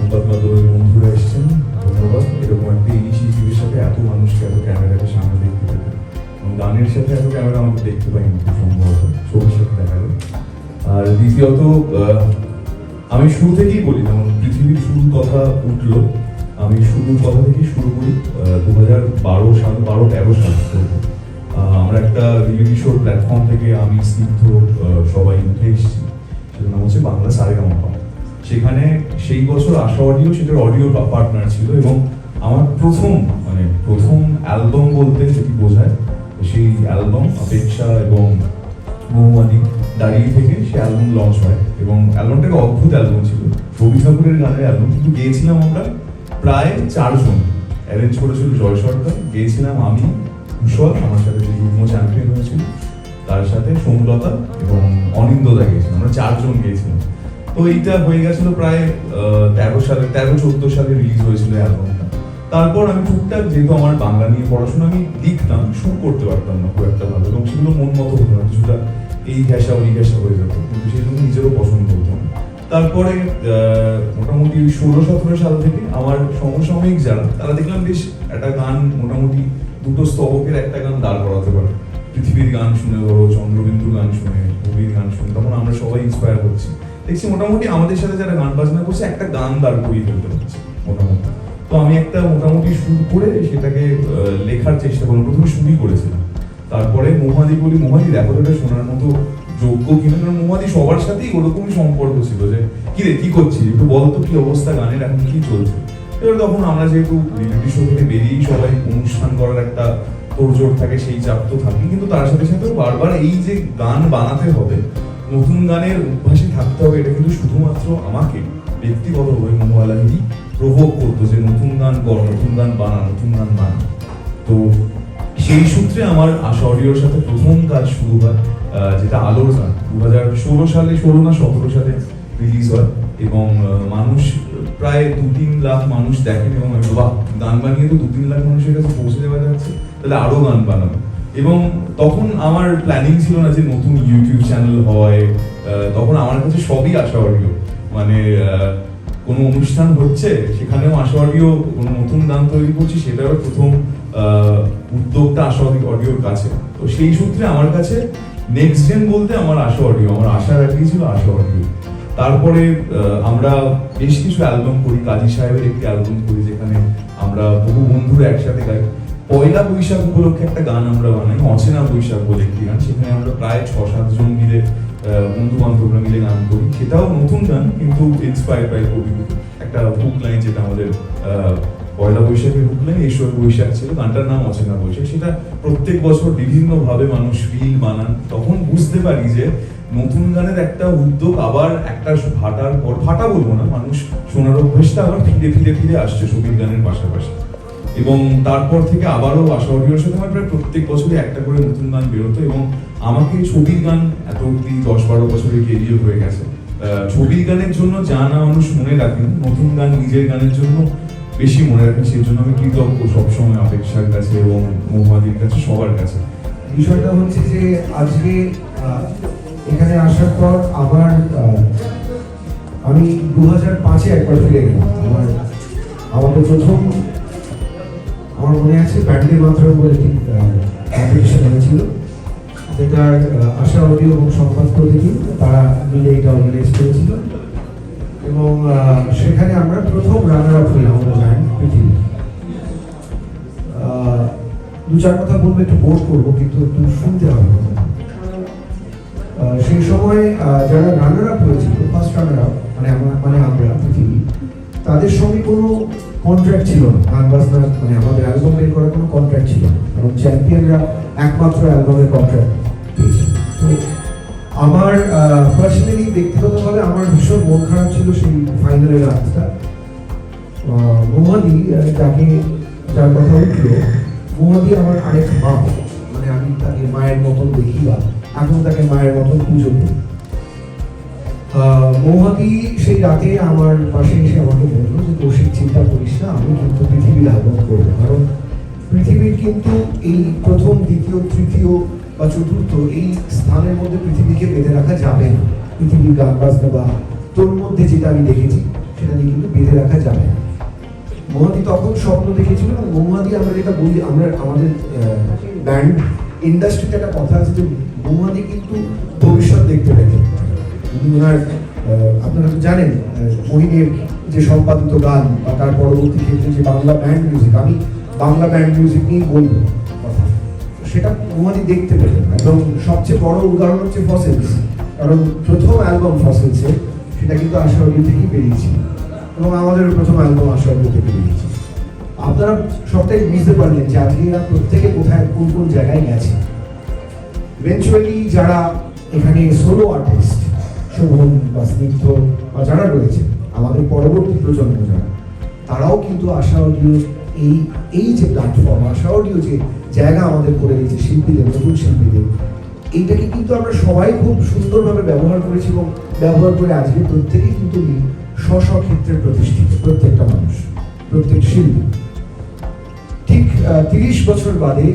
সংবাদ বন্ধুরা এসেছেন। ধন্যবাদ। এরকম একটা ইনিশিয়েটিভের সাথে। এত মানুষকে এত ক্যামেরাকে সামনে দেখতে পেতে এবং গানের সাথে এত ক্যামেরা আমাকে দেখতে পাইনি, সম্ভবত। ছবির সাথে দেখা যায় আর দ্বিতীয়ত আমি শুরু থেকেই বলি, যেমন পৃথিবীর শুরুর কথা উঠল। আমি শুরুর কথা থেকেই শুরু করি দু হাজার বারো সাল, বারো তেরো সাল আমরা একটা রিয়েলিটি শোর প্ল্যাটফর্ম থেকে আমি স্নিগ্ধ সবাই উঠে এসেছি। সেটার নাম হচ্ছে বাংলা সারেগামা সেখানে সেই বছর আশা অডিও সেটার অডিও পার্টনার ছিল এবং আমার প্রথম মানে প্রথম অ্যালবাম বলতে যেটি বোঝায়, সেই অ্যালবাম অপেক্ষা এবং মৌমাদি দাঁড়িয়ে থেকে সে অ্যালবাম লঞ্চ হয় এবং অ্যালবামটা একটা অদ্ভুত অ্যালবাম ছিল। রবি ঠাকুরের গানের অ্যালবাম কিন্তু গেয়েছিলাম আমরা প্রায় চারজন। অ্যারেঞ্জ করেছিল জয় সরকার, গেয়েছিলাম আমি, কুশল, আমার সাথে যে যুগ্ম চ্যাম্পিয়ন হয়েছিল, তার সাথে সোমলতা এবং অনিন্দদা গিয়েছিলাম আমরা চারজন গিয়েছিলাম। তো এইটা হয়ে গেছিল প্রায় তেরো সালে, তেরো, চোদ্দ সালে রিলিজ হয়েছিল অ্যালবামটা তারপর আমি টুকটাক যেহেতু আমার বাংলা নিয়ে পড়াশোনা, আমি লিখতাম শুট করতে পারতাম না খুব একটা ভালো, এবং সেগুলো মন মতো হতো না, কিছুটা এই ঘেঁষা, ওই ঘেঁষা হয়ে যেত, কিন্তু সেই জন্য নিজেরও পছন্দ হতো না। তারপরে মোটামুটি ষোলো, সতেরো সাল থেকে আমার সমসাময়িক যারা, তারা দেখলাম, বেশ একটা গান, মোটামুটি দুটো স্তবকের একটা গান দাঁড় করাতে পারে। পৃথিবীর গান শুনে ধরো চন্দ্রবিন্দুর গান শুনে কবির গান শুনে তখন আমরা সবাই ইন্সপায়ার হচ্ছি। দেখছি মোটামুটি আমাদের সাথে যারা গান বাজনা করছে, একটা গান দাঁড় করিয়ে ফেলতে পারছে মোটামুটি। তো আমি একটা মোটামুটি শুরু করে সেটাকে লেখার চেষ্টা করলাম। প্রথমে শুরুই করেছিলাম। তারপরে মোহাদি বলি মোহাদি দেখো এটা শোনার মতো যোগ্য কিনা? কারণ মোহাদি সবার সাথেই ওরকমই সম্পর্ক ছিল যে, কি রে, কি করছিস? একটু বল তো, কি অবস্থা গানের? এখন কি চলছে? এবার তখন আমরা যেহেতু রিয়েলিটি শো থেকে বেরিয়েই সবাই অনুষ্ঠান করার একটা তোড়জোড় থাকে, সেই চাপ তো থাকে কিন্তু তার সাথে সাথে বারবার এই যে গান বানাতে হবে নতুন গানের অভ্যাসে থাকতে হবে এটা কিন্তু শুধুমাত্র আমাকে ব্যক্তিগতভাবে মোহালাহিরি প্রভোগ করতো যে নতুন গান কর নতুন গান বানা নতুন গান বানা তো সেই সূত্রে আমার আশা অডিওর সাথে প্রথম কাজ শুরু হয় যেটা আলোর গান। দু হাজার ষোলো সালে ষোলো না সতেরো সালে রিলিজ হয় এবং মানুষ প্রায় দু তিন লাখ মানুষ দেখেন এবং আমি বলব, গান বানিয়ে তো দু তিন লাখ মানুষের কাছে পৌঁছে দেওয়া যাচ্ছে তাহলে আরও গান বানাবো। এবং তখন আমার প্ল্যানিং ছিল না যে নতুন ইউটিউব চ্যানেল হয় তখন আমার কাছে সবই আশা অডিও মানে কোনো অনুষ্ঠান হচ্ছে, সেখানেও আশা অডিও কোনো নতুন গান তৈরি করছি সেটাও প্রথম উদ্যোগটা আশা অডিওর কাছে। তো সেই সূত্রে আমার কাছে নেক্সট জেন বলতে আমার আশা অডিও আমার আশা রাখি ছিল আশা অডিও তারপরে আমরা বেশ কিছু অ্যালবাম করি, কাজী সাহেবের একটি অ্যালবাম করি, যেখানে আমরা বহু বন্ধুরা একসাথে গাই। পয়লা বৈশাখ উপলক্ষে একটা গান আমরা বানাই অচেনা বৈশাখ বলে একটি গান। সেখানে আমরা প্রায় ছ সাতজন মিলে বন্ধু বান্ধবরা মিলে গান করি। সেটাও নতুন গান, কিন্তু ইন্সপায়ার বাই কবি। একটা হুক লাইন যেটা আমাদের পয়লা বৈশাখের হুক লাইন এই সময় বৈশাখ ছিল। গানটার নাম অচেনা বৈশাখ। সেটা প্রত্যেক বছর বিভিন্ন ভাবে মানুষ রিল বানান। তখন বুঝতে পারি যে নতুন গানের একটা উদ্যোগ আবার একটা ফাটার পর ফাটা বলব না, মানুষ শোনার অভ্যেসটা আবার ফিরে ফিরে ফিরে আসছে ছবির গানের পাশাপাশি। এবং তারপর থেকে আবারও আশা সাথে আমার প্রায় প্রত্যেক বছরই একটা করে নতুন গান বেরোতো এবং আমাকে ছবির গান এত অব্দি দশ বারো বছরে কেরিয়ার হয়ে গেছে। ছবির গানের জন্য যা না মানুষ মনে রাখেন, নতুন গান নিজের গানের জন্য বেশি মনে রাখেন, সেই জন্য আমি কৃতজ্ঞ সবসময় অপেক্ষার কাছে এবং মহুয়াদির কাছে, সবার কাছে। বিষয়টা হচ্ছে যে আজকে এখানে আসার পর আবার আমি দু হাজার পাঁচে একবার ফিরে গেলাম। আমার, আমাকে প্রথম আমার মনে আছে ব্যান্ডে মাত্রা বলে একটি কম্পিটিশন হয়েছিল। যেটার আশা অডিও এবং সংবাদ প্রতিনিধি তারা মিলে এটা অর্গানাইজ করেছিল। এবং সেখানে আমরা প্রথম রানার আপ হই আমরা জানি পৃথিবী দু চার কথা বলব, একটু বোর করব, কিন্তু একটু শুনতে হবে। সেই সময় যারা রানার আপ হয়েছিল ফার্স্ট রানার আপ মানে আমরা মানে আমরা, পৃথিবী, তাদের সঙ্গে কোনো কন্ট্রাক্ট ছিল, গান বাজনা মানে আমাদের অ্যালবাম বের করার কোনো কন্ট্রাক্ট ছিল কারণ চ্যাম্পিয়নরা একমাত্র অ্যালবামের কন্ট্রাক্ট আমার পার্সোনালি ব্যক্তিগতভাবে আমার ভীষণ মন খারাপ ছিল সেই ফাইনালের রাতটা। মোহাদি যাকে, যার কথা উঠল, মোহাদি আমার আরেক মা। মানে আমি তাকে মায়ের মতন দেখি বা এখন তাকে মায়ের মতন পুজো করি। মৌহাদি সেই রাতে আমার পাশে এসে আমাকে বলল যে কৌশিক চিন্তা করিস না, আমি কিন্তু পৃথিবীর আহ্বান করব। কারণ পৃথিবীর কিন্তু এই প্রথম, দ্বিতীয়, তৃতীয় বা চতুর্থ এই স্থানের মধ্যে পৃথিবীকে বেঁধে রাখা যাবে না। পৃথিবীর গান বাজনা বা তোর মধ্যে যেটা আমি দেখেছি, সেটা নিয়ে কিন্তু বেঁধে রাখা যাবে না। মহাদি তখন স্বপ্ন দেখেছিল এবং মহাদি আমরা যেটা বলি, আমরা আমাদের ব্যান্ড ইন্ডাস্ট্রিতে একটা কথা আছে যে মহাদি কিন্তু ভবিষ্যৎ দেখতে পেতেন আপনারা তো জানেন মহিনের যে সম্পাদিত গান বা তার পরবর্তী ক্ষেত্রে যে বাংলা ব্যান্ড মিউজিক আমি বাংলা ব্যান্ড মিউজিক নিয়েই বলব সেটা মহাদি দেখতে পেলেন। এবং সবচেয়ে বড় উদাহরণ হচ্ছে ফসেলস কারণ প্রথম অ্যালবাম ফসেলসে সেটা কিন্তু আশাবাদী থেকেই বেরিয়েছিল এবং আমাদের প্রথম অ্যালবাম আশাবাদী থেকে বেরিয়েছে। আপনারা সবটাই বুঝতে পারলেন যে আজকে এরা প্রত্যেকে কোথায়, কোন কোন জায়গায় গেছে। ইভেনচুয়ালি যারা এখানে সোলো আর্টিস্ট শোভন বা স্নিগ্ধ বা যারা রয়েছে, আমাদের পরবর্তী প্রজন্ম যারা তারাও কিন্তু আশা অডিও এই এই যে প্ল্যাটফর্ম আশা অডিও যে জায়গা আমাদের করে দিয়েছে শিল্পীদের, নতুন শিল্পীদের, এইটাকে কিন্তু আমরা সবাই খুব সুন্দরভাবে ব্যবহার করেছি এবং ব্যবহার করে আজকে প্রত্যেকেই কিন্তু স্ব স্ব প্রতিষ্ঠিত, প্রত্যেকটা মানুষ, প্রত্যেক শিল্পী। ঠিক তিরিশ বছর বাদে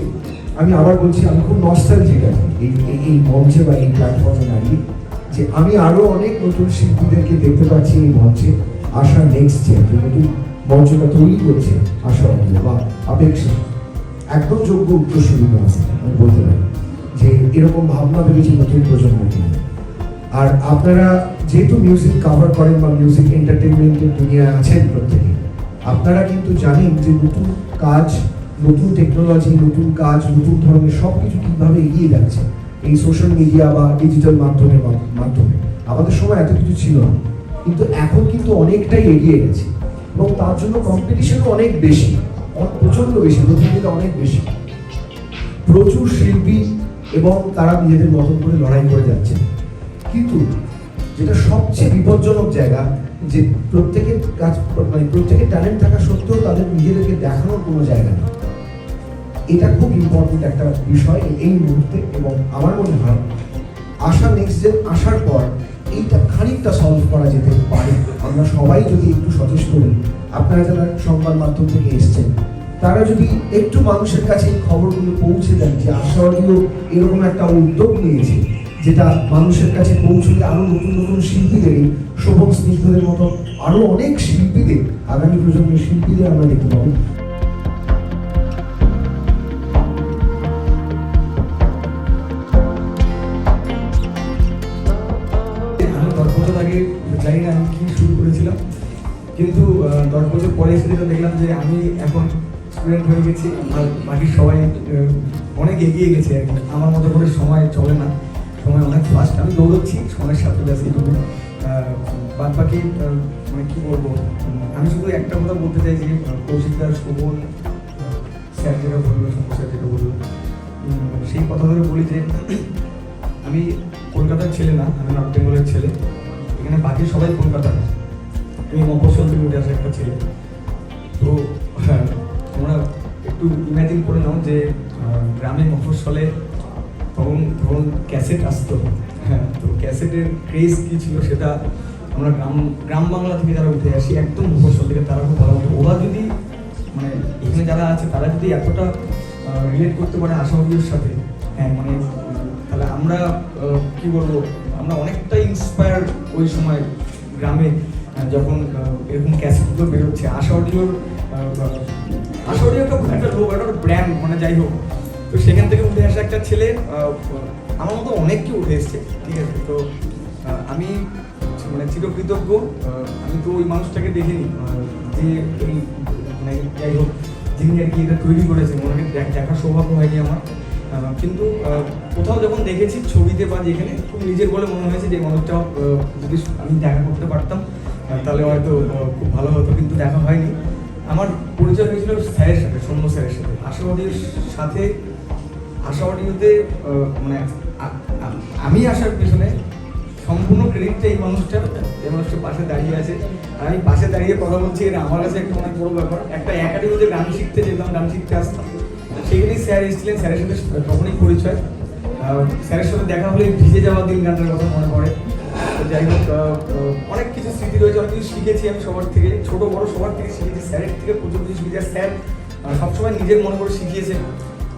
আমি আবার বলছি, আমি খুব নস্টালজিক আর এই- এই মঞ্চে বা এই প্ল্যাটফর্মে দাঁড়িয়ে যে আমি আরও অনেক নতুন শিল্পীদেরকে দেখতে পাচ্ছি এই মঞ্চে। আশা নেক্সট যে নতুন মঞ্চটা তৈরি করছে, আশা বা আপেক্ষা একদম যোগ্য উত্তরসূরি আছে আমি বলতে পারি। যে এরকম ভাবনা ভেবেছি নতুন প্রজন্মকে আর আপনারা যেহেতু মিউজিক কভার করেন বা মিউজিক এন্টারটেনমেন্টের দুনিয়ায় আছেন প্রত্যেকে, আপনারা কিন্তু জানেন যে নতুন কাজ, নতুন টেকনোলজি নতুন কাজ, নতুন ধরনের সব কিছু কীভাবে এগিয়ে যাচ্ছে। এই সোশ্যাল মিডিয়া বা ডিজিটাল মাধ্যমের মাধ্যমে। আমাদের সময় এত কিছু ছিল না। কিন্তু এখন কিন্তু অনেকটাই এগিয়ে গেছে। এবং তার জন্য কম্পিটিশনও অনেক বেশি। প্রচণ্ড বেশি প্রতিযোগিতা অনেক বেশি। প্রচুর শিল্পী এবং তারা নিজেদের মতন করে লড়াই করে যাচ্ছে। কিন্তু যেটা সবচেয়ে বিপজ্জনক জায়গা, যে প্রত্যেকের কাজ মানে প্রত্যেকের ট্যালেন্ট থাকা সত্ত্বেও তাদের নিজেদেরকে দেখানোর কোনো জায়গা নেই। এটা খুব ইম্পর্টেন্ট একটা বিষয় এই মুহূর্তে এবং আমার মনে হয় আশা নেক্সট জেন আসার পর এইটা খানিকটা সলভ করা যেতে পারে। আমরা সবাই যদি একটু সচেষ্ট হই, আপনারা যারা সংবাদ মাধ্যম থেকে এসছেন, তারা যদি একটু মানুষের কাছে এই খবরগুলো পৌঁছে দেন যে আশা এরকম একটা উদ্যোগ নিয়েছে, যেটা মানুষের কাছে পৌঁছলে আরও নতুন নতুন শিল্পীদের শোভন স্নিগ্ধদের মতো আরও অনেক শিল্পীদের, আগামী প্রজন্মের শিল্পীদের আমরা দেখতে পাবো। কিন্তু দশ বছর পরে এসে যেটা দেখলাম যে আমি এখন স্টুডেন্ট হয়ে গেছি, আর বাকি সবাই অনেক এগিয়ে গেছে আর কি। আমার মতো করে সময় চলে না। সময় অনেক ফাস্ট আমি দৌড়চ্ছি, সময়ের সাথে ব্যাস এইটুকু বাদ বাকি মানে কী বলব? আমি শুধু একটা কথা বলতে চাই যে কৌশিকদার শোভন স্যার যেটা বলল স্যার যেটা বলল সেই কথা ধরে বলি যে, আমি কলকাতার ছেলে না, আমি নর্থ বেঙ্গলের ছেলে। এখানে বাকি সবাই কলকাতার। আমি মফস্বল থেকে উঠে আসা একটা ছেলে। তো হ্যাঁ তোমরা একটু ইমাজিন করে নাও যে গ্রামে মফস্বলে তখন তখন ক্যাসেট আসতো। হ্যাঁ তো ক্যাসেটের ক্রেজ কী ছিল সেটা আমরা গ্রাম গ্রাম বাংলা থেকে যারা উঠে আসি, একদম মফস্বল থেকে তারা খুব ভালো ওরা যদি মানে এখানে যারা আছে, তারা যদি এতটা রিলেট করতে পারে আশাবাদীর সাথে হ্যাঁ মানে তাহলে আমরা কি বলব, আমরা অনেকটা ইন্সপায়ার ওই সময় গ্রামে যখন এরকম ক্যাসেটগুলো বেরোচ্ছে, আশা অডিওর আশা অডিও একটা একটা লোক একটা ব্র্যান্ড মানে যাই হোক। তো সেখান থেকে উঠে আসা একটা ছেলে আমার মতো অনেককে উঠে এসছে, ঠিক আছে? তো আমি মানে চিরকৃতজ্ঞ আমি তো ওই মানুষটাকে দেখিনি যে মানে যাই হোক, যিনি আর কি এটা তৈরি ওনাকে দেখ- দেখার সৌভাগ্য হয়নি আমার। কিন্তু কোথাও যখন দেখেছি ছবিতে বা যেখানে, খুব নিজের বলে মনে হয়েছে যে মানুষটা যদি আমি দেখা করতে পারতাম তাহলে হয়তো খুব ভালো হতো, কিন্তু দেখা হয়নি। আমার পরিচয় হয়েছিল স্যারের সাথে, সৌম্য স্যারের সাথে। আশাবাদীর সাথে আশা আশাবাদীতে মানে আমি আসার পেছনে সম্পূর্ণ ক্রেডিটটা এই মানুষটা এই মানুষটা পাশে দাঁড়িয়ে আছে। আর আমি পাশে দাঁড়িয়ে কথা বলছি, এটা আমার কাছে একটা অনেক বড় ব্যাপার। একটা একাডেমিতে গান শিখতে যেতাম, গান শিখতে আসতাম সেখানেই স্যার এসেছিলেন, স্যারের সাথে তখনই পরিচয়। স্যারের সাথে দেখা হলে ভিজে যাওয়া দিন গানটার কথা মনে পড়ে। যাই হোক অনেক কিছু স্মৃতি রয়েছে, অনেক কিছু শিখেছি আমি সবার থেকে। ছোট, বড় সবার থেকে শিখেছি, স্যারের থেকে প্রচুর কিছু শিখেছি। আর স্যার সবসময় নিজের মনে করে শিখিয়েছে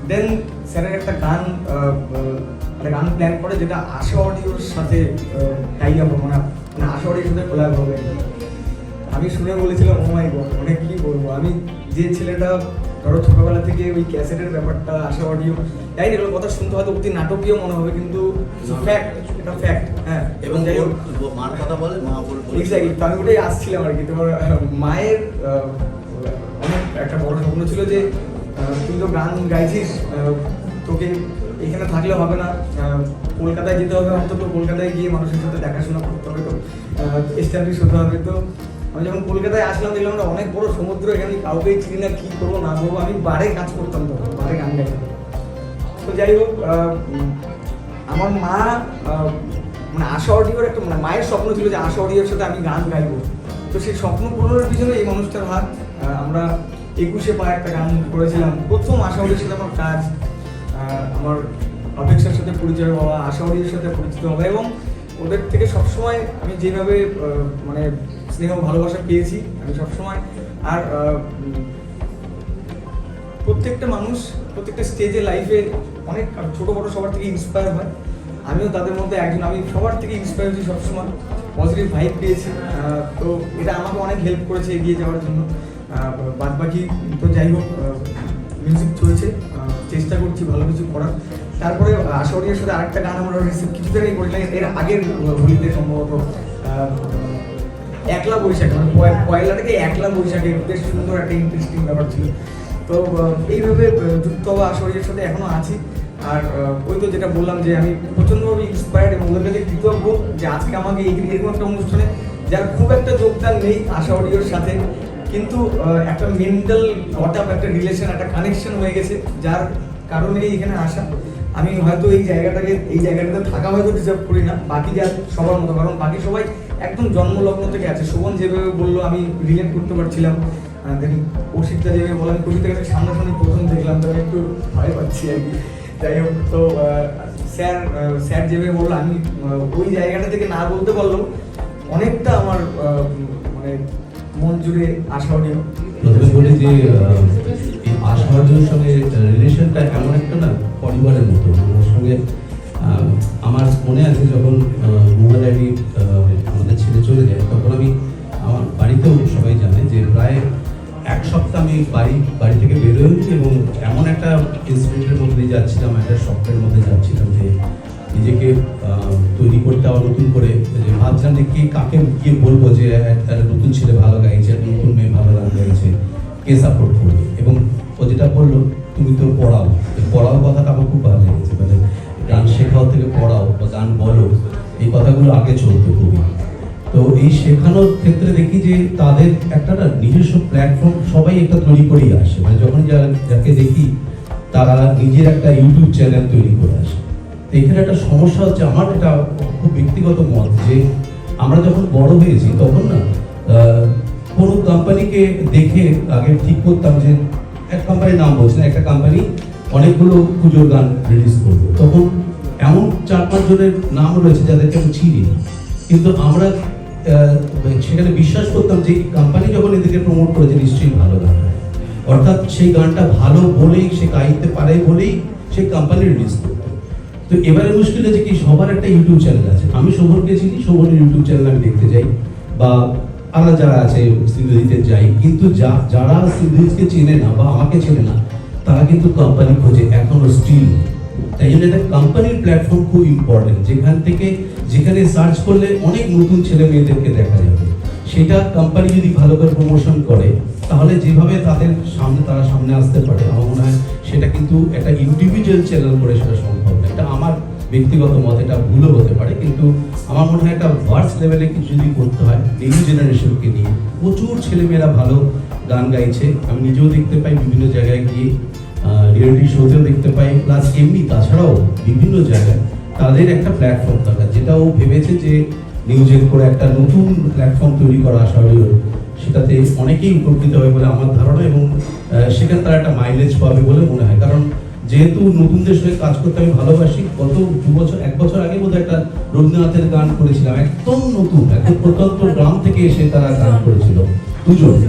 দেন স্যারের একটা গান মানে গান প্ল্যান করে যেটা আশা অডিওর সাথে টাই আপ মানে মানে আশা অডিওর সাথে কোলাপ হবে। আমি শুনে বলেছিলাম ও মাই গড অনেক কি বলব? আমি যে ছেলেটা ধরো ছোটবেলা থেকে ওই ক্যাসেটের ব্যাপারটা আশা অডিও তাই এগুলো কথা শুনতে হয়তো অতি নাটকীয় মনে হবে কিন্তু ফ্যাক্ট এটা ফ্যাক্ট হ্যাঁ। এবং যাই হোক। মার কথা বলে মা বলে বলে- এক্স্যাক্টলি তো আমি ওটাই আসছিলাম আর কি। তোমার মায়ের অনেক একটা বড় স্বপ্ন ছিল যে তুই তো গান গাইছিস তোকে এখানে থাকলে হবে না কলকাতায় যেতে হবে অন্তত কলকাতায় গিয়ে মানুষের সাথে দেখাশোনা করতে হবে তো এস্টাবলিশ হতে হবে তো আমি যখন কলকাতায় আসলাম, দেখলাম না অনেক বড় সমুদ্র, এখানে কাউকেই চিনি না, কী করব, না করব, আমি বারে কাজ করতাম তখন, বারে গান গাইতাম। তো যাই হোক আমার মা মানে আশা অডিওর একটা মানে মায়ের স্বপ্ন ছিল যে আশা অডিওর সাথে আমি গান গাইবো। তো সেই স্বপ্ন পূরণের পিছনে এই মানুষটার হাত আমরা একুশে পা একটা গান করেছিলাম। প্রথম আশা অডিওর সাথে আমার কাজ আমার অপেক্ষার সাথে পরিচয় হওয়া, আশা অডিওর সাথে পরিচিত হওয়া এবং ওদের থেকে সবসময় আমি যেভাবে মানে স্নেহ ভালোবাসা পেয়েছি, আমি সবসময়, আর প্রত্যেকটা মানুষ, প্রত্যেকটা স্টেজে লাইফে অনেক ছোট বড় সবার থেকে ইন্সপায়ার হয়। আমিও তাদের মধ্যে একজন, আমি সবার থেকে ইন্সপায়ার হয়েছি সবসময়। পজিটিভ ভাইব পেয়েছি। তো এটা আমাকে অনেক হেল্প করেছে এগিয়ে যাওয়ার জন্য। বাদ বাকি তো যাই হোক মিউজিক চলছে। চেষ্টা করছি ভালো কিছু করার। তারপরে আশারিয়ার সাথে আরেকটা গান আমরা কিছুদিন আগে করেছিলাম এর আগের হোলিতে সম্ভবত একলা বৈশাখ মানে পয়লা থেকে একলা বৈশাখে বেশ সুন্দর একটা ইন্টারেস্টিং ব্যাপার ছিল। তো এইভাবে যুক্ত হওয়া আসরের সাথে এখনও আছি। আর ওই তো যেটা বললাম যে আমি প্রচণ্ডভাবে ইন্সপায়ার্ড এবং ওদের কাছে কৃতজ্ঞ যে আজকে আমাকে এই এরকম একটা অনুষ্ঠানে, যার খুব একটা যোগদান নেই আশা অডিওর সাথে। কিন্তু একটা মেন্টাল গট আপ একটা রিলেশন একটা কানেকশন হয়ে গেছে, যার কারণেই এখানে আসা। আমি হয়তো এই জায়গাটাকে, এই জায়গাটাতে থাকা হয়তো ডিজার্ভ করি না, বাকি যা সবার মতো, কারণ বাকি সবাই একদম জন্মলগ্ন থেকে আছে। শোভন যেভাবে বলল, আমি রিলেট করতে পারছিলাম। দেন কৌশিকটা যেভাবে বললাম কৌশিকটাকে আমি সামনাসামনি প্রথম দেখলাম তো আমি একটু ভয় পাচ্ছি আর কি। যাই হোক, তো স্যার স্যার যেভাবে বলল, আমি ওই জায়গাটা থেকে না বলতে পারলেও অনেকটা আমার মানে মন জুড়ে আশা নিয়ে প্রথমে বলি যে এই আশার্যের সঙ্গে রিলেশনটা এমন একটা না পরিবারের মতো। ওনার সঙ্গে আমার মনে আছে যখন মোবাইল আইডি আমাদের ছেড়ে চলে যায়, তখন আমি আমার বাড়িতেও সবাই জানে যে প্রায় এক সপ্তাহ আমি বাড়ি বাড়ি থেকে বেরোয়নি এবং এমন একটা ইনসিডেন্টের মধ্যে যাচ্ছিলাম, একটা স্বপ্নের মধ্যে যাচ্ছিলাম যে নিজেকে তৈরি করতে আবার নতুন করে, যে ভাবছিলাম যে কে কাকে গিয়ে বলব যে একটা নতুন ছেলে ভালো গাইছে, নতুন মেয়ে ভালো গাইছে, কে সাপোর্ট করবে? এবং ও যেটা বলল, তুমি তো পড়াও। পড়াও কথাটা আমার খুব ভালো লেগেছে মানে গান শেখাও থেকে পড়াও বা গান বলো, এই কথাগুলো আগে চলতো খুবই। তো এই শেখানোর ক্ষেত্রে দেখি যে তাদের একটা না নিজস্ব প্ল্যাটফর্ম সবাই একটা তৈরি করেই আসে। মানে যখন যাকে দেখি, তারা নিজের একটা ইউটিউব চ্যানেল তৈরি করে আসে। এখানে একটা সমস্যা হচ্ছে আমার এটা খুব ব্যক্তিগত মত যে আমরা যখন বড় হয়েছি তখন না কোনো কোম্পানিকে দেখে আগে ঠিক করতাম যে এক কোম্পানির নাম বলছি না, একটা কোম্পানি অনেকগুলো পুজোর গান রিলিজ করবে। তখন এমন চার পাঁচ জনের নাম রয়েছে যাদেরকে আমি চিনি না। কিন্তু আমরা সেখানে বিশ্বাস করতাম যে কোম্পানি যখন এদেরকে প্রমোট করেছে নিশ্চয়ই ভালো গান অর্থাৎ সেই গানটা ভালো বলেই, সে গাইতে পারে বলেই সেই কোম্পানি রিলিজ করতো তো এবারে মুশকিল আছে কি, সবার একটা ইউটিউব চ্যানেল আছে। আমি শোভনকে চিনি, শোভনের ইউটিউব চ্যানেল আমি দেখতে যাই, বা আরও যারা আছে সিন্ধুজিতে যাই। কিন্তু যা- যারা সিন্ধুজিৎকে চেনে না বা আমাকে চেনে না, তারা কিন্তু কোম্পানি খোঁজে, এখনও স্টিল তাই জন্য একটা কোম্পানির প্ল্যাটফর্ম খুব ইম্পর্টেন্ট যেখান থেকে, যেখানে সার্চ করলে অনেক নতুন ছেলে মেয়েদেরকে দেখা যাবে। সেটা কোম্পানি যদি ভালো করে প্রমোশন করে, তাহলে যেভাবে তাদের সামনে, তারা সামনে আসতে পারে, আমার মনে হয় সেটা কিন্তু একটা ইন্ডিভিজুয়াল চ্যানেল করে সেটা সম্ভব। এটা আমার ব্যক্তিগত মত, এটা ভুলও হতে পারে, কিন্তু আমার মনে হয় একটা ভার্স লেভেলে কিছু যদি করতে হয় নিউ জেনারেশনকে নিয়ে। প্রচুর ছেলেমেয়েরা ভালো গান গাইছে, আমি নিজেও দেখতে পাই, বিভিন্ন জায়গায় গিয়ে রিয়েলিটি শোতেও দেখতে পাই প্লাস এমনি তাছাড়াও বিভিন্ন জায়গায় তাদের একটা প্ল্যাটফর্ম দরকার, যেটা ও ভেবেছে যে নিউজের করে একটা নতুন প্ল্যাটফর্ম তৈরি করা আশাবাদী সেটাতে অনেকেই উপকৃত হবে বলে আমার ধারণা এবং সেখানে তারা একটা মাইলেজ পাবে বলে মনে হয়। কারণ যেহেতু নতুনদের সঙ্গে কাজ করতে আমি ভালোবাসি, গত দু বছর, এক বছর আগে বোধহয় একটা রবীন্দ্রনাথের গান করেছিলাম, একদম নতুন একদম প্রত্যন্ত গ্রাম থেকে এসে তারা গান করেছিল, দুজন।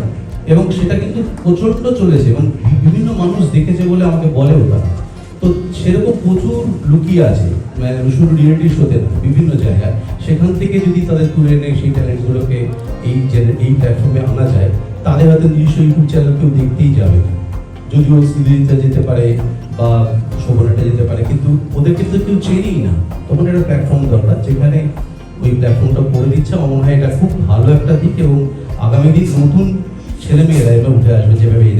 এবং সেটা কিন্তু প্রচণ্ড চলেছে এবং বিভিন্ন মানুষ দেখেছে বলে আমাকে বলেও তারা তো সেরকম প্রচুর লুকিয়ে আছে মানে শুধু রিয়েলিটি শোতে বিভিন্ন জায়গায়। সেখান থেকে যদি তাদের তুলে এনে সেই ট্যালেন্টগুলোকে এই জেনে- এই প্ল্যাটফর্মে আনা যায়, তাদের হয়তো নিজস্ব ইউটিউব চ্যানেল কেউ দেখতেই যাবে। যদিও শ্রীদিতা যেতে পারে বা শোভনাটা যেতে পারে, কিন্তু ওদের তো কেউ চেনেই না। তখন একটা প্ল্যাটফর্ম দরকার, যেখানে ওই প্ল্যাটফর্মটা করে দিচ্ছে। আমার মনে হয় এটা খুব ভালো একটা দিক এবং আগামী দিন নতুন ছেলেমেয়েরা এবার উঠে আসবে যেভাবে এই